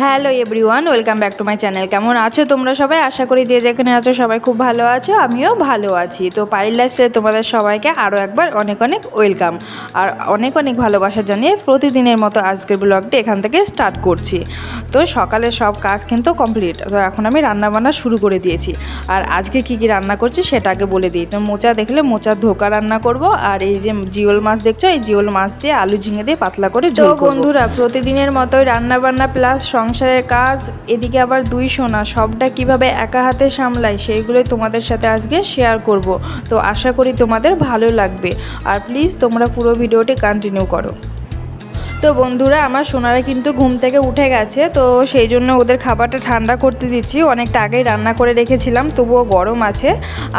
Hello everyone welcome back to my channel. কেমন আছো তোমরা সবাই? আশা করি যে যেখানে আছো সবাই খুব ভালো আছো আমিও ভালো আছি। তো পাইল লাস্টে তোমাদের সবাইকে আরও একবার অনেক অনেক ওয়েলকাম। আর অনেক অনেক ভালোবাসা জানিয়ে প্রতিদিনের মতো আজকের ব্লগটি এখান থেকে স্টার্ট করছি। তো সকালে সব কাজ কিন্তু কমপ্লিট। তো এখন আমি রান্নাবান্না শুরু করে দিয়েছি। আর আজকে কি কি রান্না করছি সেটা আগে বলে দিই। তো মোচা দেখলে মোচার ধোকা রান্না করব। আর এই যে জিওল মাছ দেখছ? এই জিওল মাছ দিয়ে আলু ঝিঙে দিয়ে পাতলা করে ঝোল বন্ধুরা প্রতিদিনের মতোই রান্না বান্না প্লাস সংসারের কাজ, এদিকে আবার দুই সোনা, সবটা কীভাবে একা হাতে সামলাই সেইগুলোই তোমাদের সাথে আজকে শেয়ার করব। তো আশা করি তোমাদের ভালো লাগবে। আর প্লিজ তোমরা পুরো ভিডিওটি কন্টিনিউ করো। তো বন্ধুরা, আমার সোনারা কিন্তু ঘুম থেকে উঠে গেছে, তো সেই জন্য ওদের খাবারটা ঠান্ডা করতে দিচ্ছি। অনেকটা আগেই রান্না করে রেখেছিলাম, তবুও গরম আছে।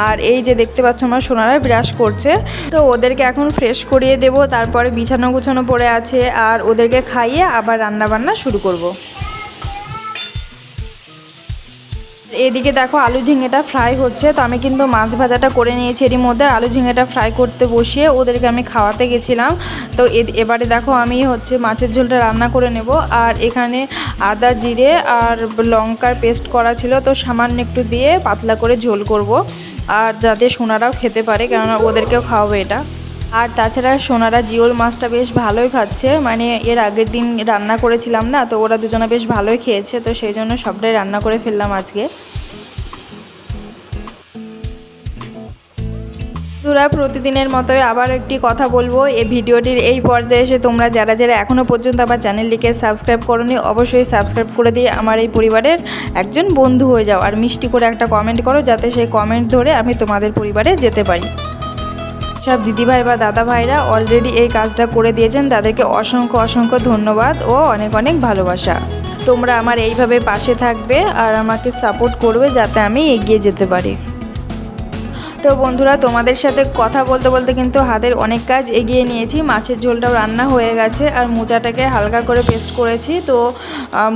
আর এই যে দেখতে পাচ্ছ আমার সোনারা ব্রাশ করছে, তো ওদেরকে এখন ফ্রেশ করিয়ে দেব। তারপরে বিছানো গুছানো পড়ে আছে, আর ওদেরকে খাইয়ে আবার রান্না বান্না শুরু করব। এদিকে দেখো আলু ঝিঙেটা ফ্রাই হচ্ছে। তো আমি কিন্তু মাছ ভাজাটা করে নিয়েছি এরই মধ্যে। আলু ঝিঙেটা ফ্রাই করতে বসিয়ে ওদেরকে আমি খাওয়াতে গেছিলাম। তো এবারে দেখো আমি হচ্ছে মাছের ঝোলটা রান্না করে নেব। আর এখানে আদা জিরে আর লঙ্কার পেস্ট করা ছিল। তো সামান্য একটু দিয়ে পাতলা করে ঝোল করব। আর যাতে সোনারাও খেতে পারে, কেননা ওদেরকেও খাওয়াবো এটা। আর তাছাড়া সোনারা জিওল মাছটা বেশ ভালোই খাচ্ছে। মানে এর আগের দিন রান্না করেছিলাম না, তো ওরা দুজনে বেশ ভালোই খেয়েছে, তো সেই জন্য সবটাই রান্না করে ফেললাম আজকে। বন্ধুরা, প্রতিদিনের মতোই আবার একটি কথা বলব। এই ভিডিওটির এই পর্যায়ে এসে তোমরা যারা যারা এখনও পর্যন্ত আমার চ্যানেলটিকে সাবস্ক্রাইব করনি, অবশ্যই সাবস্ক্রাইব করে দিয়ে আমার এই পরিবারের একজন বন্ধু হয়ে যাও। আর মিষ্টি করে একটা কমেন্ট করো, যাতে সেই কমেন্ট ধরে আমি তোমাদের পরিবারে যেতে পারি। সব দিদিভাই বা দাদা ভাইরা অলরেডি এই কাজটা করে দিয়েছেন। তাদেরকে অসংখ্য অসংখ্য ধন্যবাদ ও অনেক অনেক ভালোবাসা। তোমরা আমার এইভাবে পাশে থাকবে আর আমাকে সাপোর্ট করবে যাতে আমি এগিয়ে যেতে পারি। তো বন্ধুরা, তোমাদের সাথে কথা বলতে বলতে কিন্তু হাতের অনেক কাজ এগিয়ে নিয়েছি। মাছের ঝোলটাও রান্না হয়ে গেছে আর মোচাটাকে হালকা করে পেস্ট করেছি। তো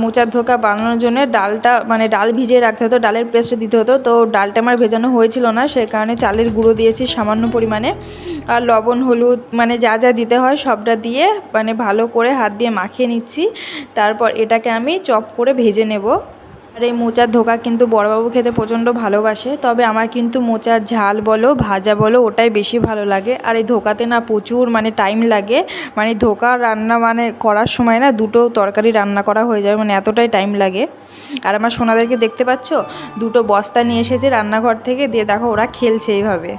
মোচার ধোকা বানানোর জন্য ডালটা মানে ডাল ভিজিয়ে রাখতে হতো, ডালের পেস্ট দিতে হতো। তো ডালটা আমার ভেজানো হয়েছিল না সেই কারণে চালের গুঁড়ো দিয়েছি সামান্য পরিমাণে। আর লবণ, হলুদ মানে যা যা দিতে হয় সবটা দিয়ে মানে ভালো করে হাত দিয়ে মাখিয়ে নিচ্ছি। তারপর এটাকে আমি চপ করে ভেজে নেব। আর এই মোচার ধোকা কিন্তু বড়বাবু খেতে প্রচণ্ড ভালোবাসে, তবে আমার কিন্তু মোচার ঝাল বলো, ভাজা বলো, ওটাই বেশি ভালো লাগে। আর এই ধোকাতে না প্রচুর মানে টাইম লাগে মানে ধোকা রান্না মানে করার সময় না দুটো তরকারি রান্না করা হয়ে যাবে মানে এতটাই টাইম লাগে। আর আমার সোনাদেরকে দেখতে পাচ্ছ? দুটো বস্তা নিয়ে এসেছে রান্নাঘর থেকে, দিয়ে দেখো ওরা খেলছে এইভাবে।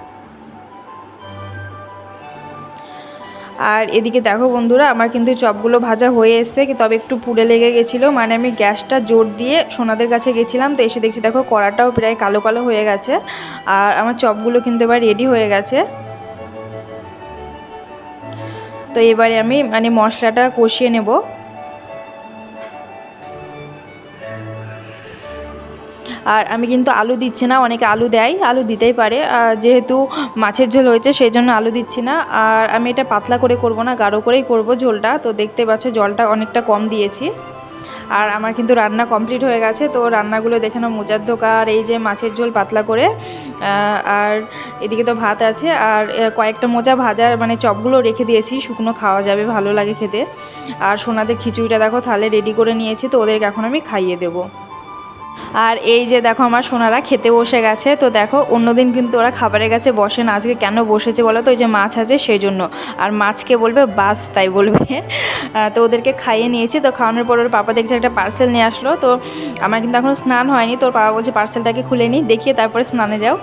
আর এদিকে দেখো বন্ধুরা, আমার কিন্তু চপগুলো ভাজা হয়ে এসছে তবে একটু পুড়ে লেগে গেছিল। মানে আমি গ্যাসটা জোর দিয়ে সোনাদের কাছে গেছিলাম, তো এসে দেখছি দেখো কড়াটাও প্রায় কালো কালো হয়ে গেছে। আর আমার চপগুলো কিন্তু এবার রেডি হয়ে গেছে। তো এবারে আমি মানে মশলাটা কষিয়ে নেব। আর আমি কিন্তু আলু দিচ্ছি না, অনেকে আলু দেয়, আলু দিতেই পারে। আর যেহেতু মাছের ঝোল হয়েছে সেই জন্য আলু দিচ্ছি না। আর আমি এটা পাতলা করে করব না, গাঢ় করেই করব ঝোলটা। তো দেখতে পাচ্ছ জলটা অনেকটা কম দিয়েছি। আর আমার কিন্তু রান্না কমপ্লিট হয়ে গেছে, তো রান্নাগুলো দেখে নাও মোজার ধোকা আর এই যে মাছের ঝোল পাতলা করে। আর এদিকে তো ভাত আছে, আর কয়েকটা মোজা ভাজার মানে চপগুলো রেখে দিয়েছি, শুকনো খাওয়া যাবে, ভালো লাগে খেতে। আর সোনাদের খিচুড়িটা দেখো তাহলে রেডি করে নিয়েছি, তো ওদেরকে এখন আমি খাইয়ে দেবো। আর এই যে দেখো আমার সোনারা খেতে বসে গেছে, তো দেখো অন্যদিন কিন্তু ওরা খাবারের কাছে বসে না, আজকে কেন বসেছে বলো তো? ওই যে মাছ আছে সেই জন্য। আর মাছকে বলবে বাস, তাই বলবে। তো ওদেরকে খাইয়ে নিয়েছি, তো খাওয়ানোর পর ওর পাপা দেখছে একটা পার্সেল নিয়ে আসলো, তো আমার কিন্তু এখনও স্নান হয়নি, তোর বাবা বলছে পার্সেলটাকে খুলে নিই দেখিয়ে তারপরে স্নানে যাও।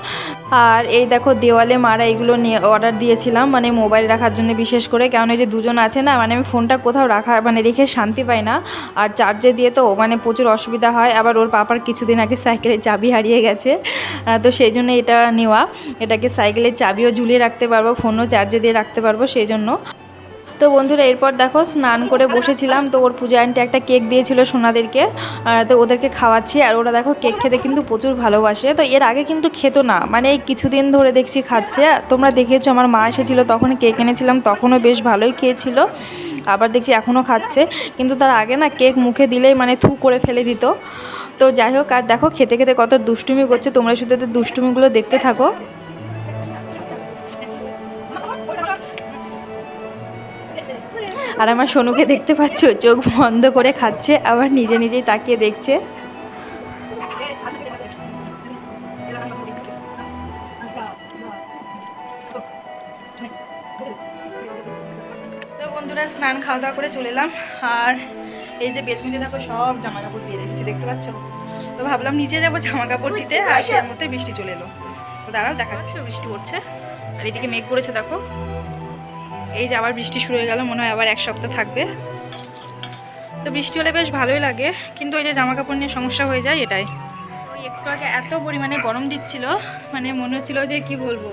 আর এই দেখো দেওয়ালে মারা এগুলো নিয়ে অর্ডার দিয়েছিলাম মানে মোবাইল রাখার জন্য বিশেষ করে, কারণ এই যে দুজন আছে না মানে আমি ফোনটা কোথাও রাখা মানে রেখে শান্তি পাই না। আর চার্জে দিয়ে তো মানে প্রচুর অসুবিধা হয়, আবার ওর পাপার কিছুদিন আগে সাইকেলের চাবি হারিয়ে গেছে তো সেই জন্য এটা নেওয়া। এটাকে সাইকেলের চাবিও ঝুলিয়ে রাখতে পারব, ফোনও চার্জে দিয়ে রাখতে পারব সেই জন্য। তো বন্ধুরা, এরপর দেখো স্নান করে বসেছিলাম, তো ওর পূজা আন্টি একটা কেক দিয়েছিল সোনাদেরকে তো ওদেরকে খাওয়াচ্ছি। আর ওরা দেখো কেক খেতে কিন্তু প্রচুর ভালোবাসে, তো এর আগে কিন্তু খেতো না। মানে এই কিছুদিন ধরে দেখছি খাচ্ছে। তোমরা দেখেছ, আমার মা এসেছিল, তখন কেক এনেছিলাম, তখনও বেশ ভালোই খেয়েছিল। আবার দেখছি এখনও খাচ্ছে। কিন্তু তার আগে না কেক মুখে দিলেই মানে থু করে ফেলে দিত। তো যাই হোক, আর দেখো, খেতে খেতে কত দুষ্টুমি করছে। তোমরা শুধু দুষ্টুমিগুলো দেখতে থাকো। আর আমার সোনুকে দেখতে পাচ্ছ, চোখ বন্ধ করে খাচ্ছে, আবার নিজে নিজেই তাকিয়ে দেখছে। তো বন্ধুরা, স্নান খাওয়া দাওয়া করে চলে এলাম। আর এই যে বেলকুনিতে দেখো, সব জামা কাপড় দিয়ে দেখতে পাচ্ছ? তো ভাবলাম নিচে যাব জামা কাপড় দিতে আর সেই মধ্যে বৃষ্টি চলে এলো। তো দাঁড়াও দেখাচ্ছে। বৃষ্টি পড়ছে। আর এদিকে মেঘ করেছে দেখো। এই যে আবার বৃষ্টি শুরু হয়ে গেল মনে হয় আবার এক সপ্তাহ থাকবে। তো বৃষ্টি হলে বেশ ভালোই লাগে কিন্তু ওই যে জামা কাপড় নিয়ে সমস্যা হয়ে যায় এটাই। ওই একটু আগে এত পরিমাণে গরম দিচ্ছিল মানে মনে হচ্ছিল যে কি বলব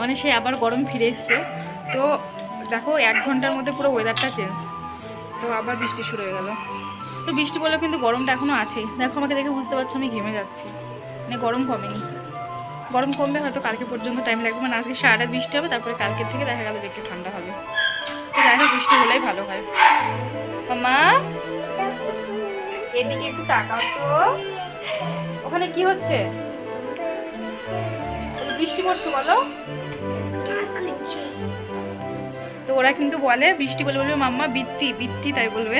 মানে সে আবার গরম ফিরে এসছে। তো দেখো এক ঘণ্টার মধ্যে পুরো ওয়েদারটা চেঞ্জ তো আবার বৃষ্টি শুরু হয়ে গেল। তো বৃষ্টি বললেও কিন্তু গরমটা এখনও আছেই দেখো আমাকে দেখে বুঝতে পারছ আমি ঘেমে যাচ্ছি। মানে গরম কমেনি। গরম কমবে হয়তো কালকে পর্যন্ত টাইম লাগবে মানে আজকে সারা রাত বৃষ্টি হবে তারপরে কালকের থেকে দেখা গেল একটু ঠান্ডা হবে। তো হোক বৃষ্টি হলেই ভালো হয়। মামা এদিকে একটু তাকাও তো। ওখানে কি হচ্ছে? বৃষ্টি পড়ছে বলো। তো ওরা কিন্তু বলে বৃষ্টি বলে বলবে মাম্মা বৃত্তি বৃত্তি তাই বলবে।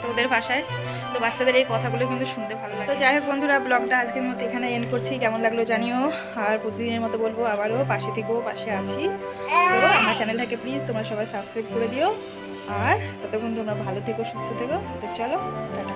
তো ওদের ভাষায়। তো বাচ্চাদের এই কথাগুলো কিন্তু শুনতে ভালো লাগে। তো যাই হোক বন্ধুরা ব্লগটা আজকের মতো এখানে এন্ড করছি। কেমন লাগল জানিও। আর প্রতিদিনের মতো বলব আবারও পাশে থেকেও পাশে আছি। তো আমার চ্যানেলটাকে প্লিজ তোমরা সবাই সাবস্ক্রাইব করে দিও। আর ততক্ষণ তোমরা ভালো থেকো, সুস্থ থেকো। তো চলো, টাটা।